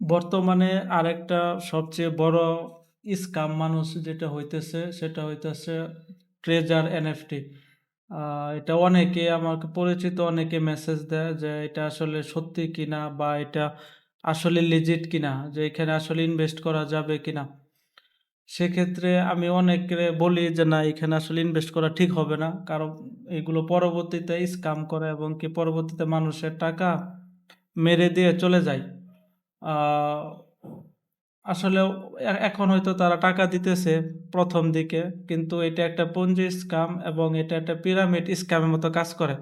বর্তমানে আরেকটা সবচেয়ে বড় স্কাম মানুষ যেটা হইতেছে, সেটা হইতেছে ট্রেজার এনএফটি এটা অনেকে আমাকে, পরিচিত অনেকে মেসেজ দেয় যে এটা আসলে সত্যি কিনা বা এটা আসলে লিজিট কিনা, যে এখানে আসলে ইনভেস্ট করা যাবে কিনা। সেক্ষেত্রে আমি অনেককে বলি যে না, এখানে আসলে ইনভেস্ট করা ঠিক হবে না, কারণ এগুলো পরবর্তীতে স্কাম করে এবং কি পরবর্তীতে মানুষের টাকা মেরে দিয়ে চলে যায়। আসলে এখন হয়তো তারা টাকা দিতেছে প্রথম দিকে, কিন্তু এটা একটা পঞ্জি স্ক্যাম এবং এটা একটা পিরামিড স্ক্যামের মতো কাজ করে।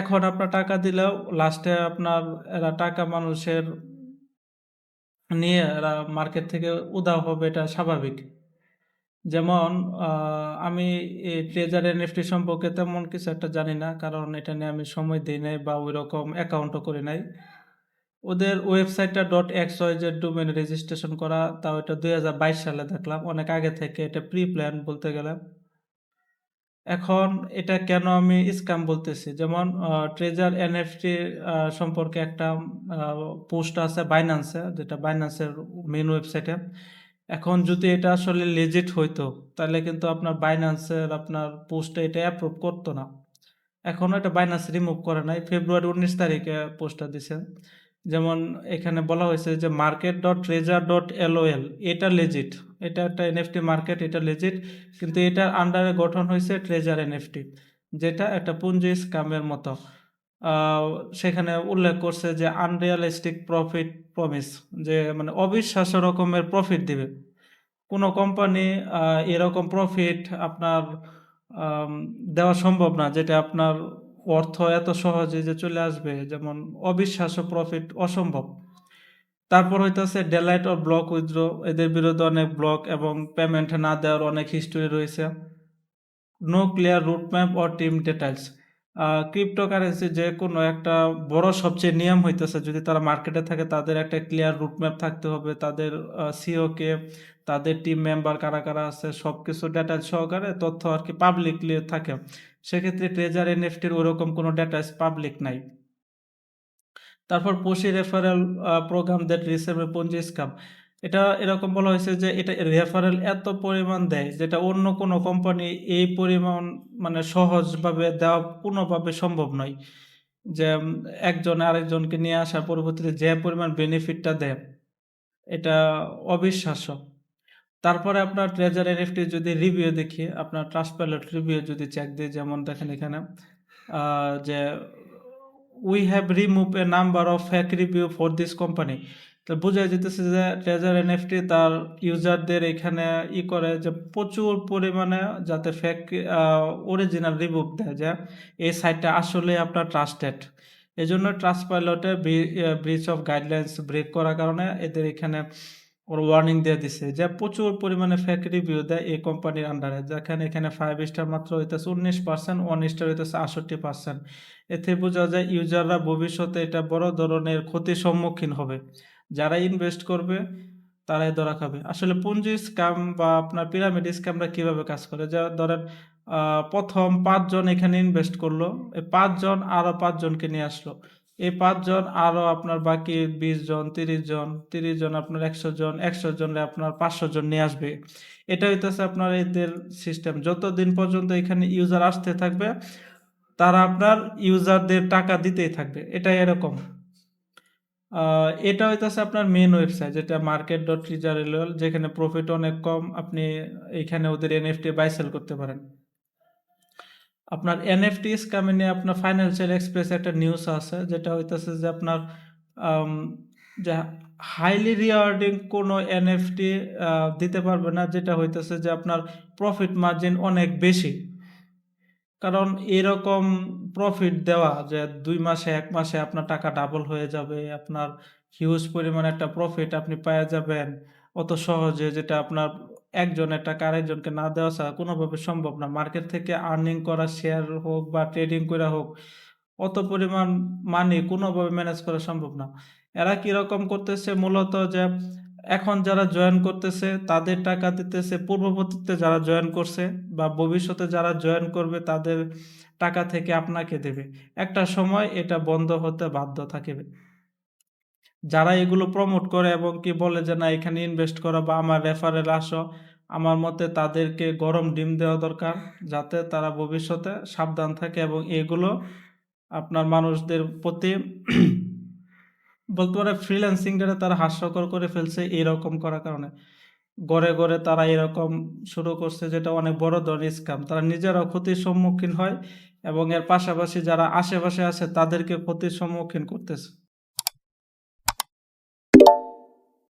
এখন আপনার টাকা দিলেও লাস্টে আপনার এরা টাকা মানুষের নিয়ে এরা মার্কেট থেকে উধাও হবে, এটা স্বাভাবিক। যেমন আমি এই ট্রেজার এনএফটি সম্পর্কে তেমন কিছু একটা জানি না, কারণ এটা নিয়ে আমি সময় দিই নাই বা ওই রকম অ্যাকাউন্টও করি নাই। ওদের ওয়েবসাইটটা dot X Z domain registration করা, তাও এটা দুই হাজার বাইশ সালে দেখলাম। অনেক আগে থেকে এটা প্রি প্ল্যান বলতে গেলে। এখন এটা কেন আমি স্ক্যাম বলতেছি? যেমন ট্রেজার এনএফটি সম্পর্কে একটা পোস্ট আছে বাইন্যান্সে যেটা বাইন্যান্সের মেন ওয়েবসাইটে এখন যদি এটা আসলে লেজিট হইতো, তাহলে কিন্তু আপনার বাইন্যান্সের আপনার পোস্টে এটা অ্যাপ্রুভ করতো না। এখনও এটা বাইন্যান্স রিমুভ করে নাই। ফেব্রুয়ারি উনিশ তারিখে পোস্টটা দিছে। যেমন এখানে বলা হয়েছে যে market dot treasure dot LOL এটা লেজিট এটা একটা এনএফটি মার্কেট এটা লেজিট কিন্তু এটার আন্ডারে গঠন হয়েছে ট্রেজার এনএফটি যেটা একটা পুঞ্জি স্ক্যামের মতো। সেখানে উল্লেখ করছে যে আনরিয়ালিস্টিক প্রফিট প্রমিস যে মানে অবিশ্বাস্য রকমের প্রফিট দিবে। কোনো কোম্পানি এরকম প্রফিট আপনার দেওয়া সম্ভব না, যেটা আপনার অর্থ এত সহজে যে চলে আসবে, যেমন অবিশ্বাস্য প্রফিট অসম্ভব। তারপর হইতেছে ডেলাইট ও ব্লক উইথড্র এদের বিরুদ্ধে অনেক ব্লক এবং পেমেন্ট না দেওয়ার অনেক হিস্টোরি রয়েছে। নো ক্লিয়ার রুট ম্যাপ ও টিম ডিটেলস ক্রিপ্টোকারেন্সি যে কোনো একটা বড় সবচেয়ে নিয়ম হইতেছে, যদি তারা মার্কেটে থাকে তাদের একটা ক্লিয়ার রুটম্যাপ থাকতে হবে, তাদের সিও কে তাদের টিম মেম্বার কারা কারা আছে সব কিছু ডেটা সহকারে তথ্য আর কি পাবলিকলি থাকে। সেক্ষেত্রে ট্রেজার এনএফটির ওরকম কোনো ডেটা পাবলিক নাই। তারপর পোষি referral program that receive Ponzi scam এটা এরকম বলা হয়েছে যে এটা রেফারেল এত পরিমাণ দেয় যেটা অন্য কোনো কোম্পানি এই পরিমাণ মানে সহজভাবে দেওয়া কোনোভাবে সম্ভব নয়। যে একজন আরেকজনকে নিয়ে আসার পরবর্তীতে যে পরিমাণ বেনিফিটটা দেয়, এটা অবিশ্বাস্য। তারপরে আপনার ট্রেজার এনএফটি যদি রিভিউ দেখি, আপনার ট্রাস্ট পাইলট রিভিউ যদি চেক দিই, যেমন দেখেন এখানে যে we have remove a number of fake review for this company তো বোঝা যেতেছে যে ট্রেজার এনএফটি তার ইউজারদের এখানে ই করে যে প্রচুর পরিমাণে যাতে ফেক অরিজিনাল রিভিউ দেয় যে এই সাইটটা আসলে আপনার ট্রাস্টেড এই জন্য ট্রাস্ট পাইলটে ব্রিচ অফ গাইডলাইন্স ব্রেক করার কারণে এদের এখানে ওর ওয়ার্নিং দিয়ে দিছে যে প্রচুর পরিমাণে ফেক রিভিউ দেয় এই কোম্পানির আন্ডারে যেখানে এখানে ফাইভ স্টার মাত্র হইতেছে উনিশ পার্সেন্ট ওয়ান স্টার হইতেছে আষট্টি পার্সেন্ট এতে বোঝা যায় ইউজাররা ভবিষ্যতে এটা বড় ধরনের ক্ষতির সম্মুখীন হবে। যারা ইনভেস্ট করবে, তারাই ধরা খাবে। আসলে পুঞ্জি স্ক্যাম বা আপনার পিরামিড স্ক্যামরা কীভাবে কাজ করে? যা ধরেন প্রথম পাঁচজন এখানে ইনভেস্ট করল, এই পাঁচজন আরও পাঁচজনকে নিয়ে আসলো। এই পাঁচজন আরও আপনার বাকি বিশ জন, তিরিশ জন তিরিশ জন আপনার একশো জন, একশো জনে আপনার পাঁচশো জন নিয়ে আসবে। এটা হইতেছে আপনার এদের সিস্টেম যতদিন পর্যন্ত এখানে ইউজার আসতে থাকবে, তারা আপনার ইউজারদের টাকা দিতেই থাকবে। এটাই এরকম। এটা হইতেছে আপনার মেন ওয়েবসাইট যেটা মার্কেট ডট ট্রিজারেল যেখানে প্রফিট অনেক কম, আপনি এখানে ওদের এনএফটি বাই সেল করতে পারেন। আপনার এনএফটি নিয়ে আপনার ফাইন্যান্সিয়াল এক্সপ্রেস একটা নিউজ আছে, যেটা হইতেছে যে আপনার যে হাইলি রিওয়ার্ডিং কোনো এনএফটি দিতে পারবে না, যেটা হইতেছে যে আপনার প্রফিট মার্জিন অনেক বেশি। কারণ এরকম প্রফিট দেওয়া যে দুই মাসে, এক মাসে আপনার টাকা ডাবল হয়ে যাবে, আপনার হিউজ পরিমাণ একটা প্রফিট আপনি পেয়ে যাবেন, অত সহজে যেটা আপনার একজনের টাকা আরেকজনকে না দেওয়া ছাড়া কোনোভাবে সম্ভব না। মার্কেট থেকে আর্নিং করা শেয়ার হোক বা ট্রেডিং করা হোক, অত পরিমাণ মানি কোনোভাবে ম্যানেজ করা সম্ভব না। এরা কীরকম করতেছে মূলত যে এখন যারা জয়েন করতেছে, তাদের টাকা দিতেছে, পূর্ববর্তীতে যারা জয়েন করছে বা ভবিষ্যতে যারা জয়েন করবে, তাদের টাকা থেকে আপনাকে দেবে। একটা সময় এটা বন্ধ হতে বাধ্য থাকবে। যারা এগুলো প্রমোট করে এবং কি বলে যে, না, এখানে ইনভেস্ট করো বা আমার রেফারেল আসো, আমার মতে তাদেরকে গরম ডিম দেওয়া দরকার, যাতে তারা ভবিষ্যতে সাবধান থাকে এবং এগুলো আপনার মানুষদের প্রতি বলতে পারে ফ্রিল্যান্সিংটা তারা হাস্যকর করে ফেলছে এরকম করার কারণে। গড়ে গড়ে তারা এরকম শুরু করছে যেটা অনেক বড় ধরনের স্ক্যাম তারা নিজেরাও ক্ষতির সম্মুখীন হয় এবং এর পাশাপাশি যারা আশেপাশে আছে তাদেরকে ক্ষতির সম্মুখীন করতেছে।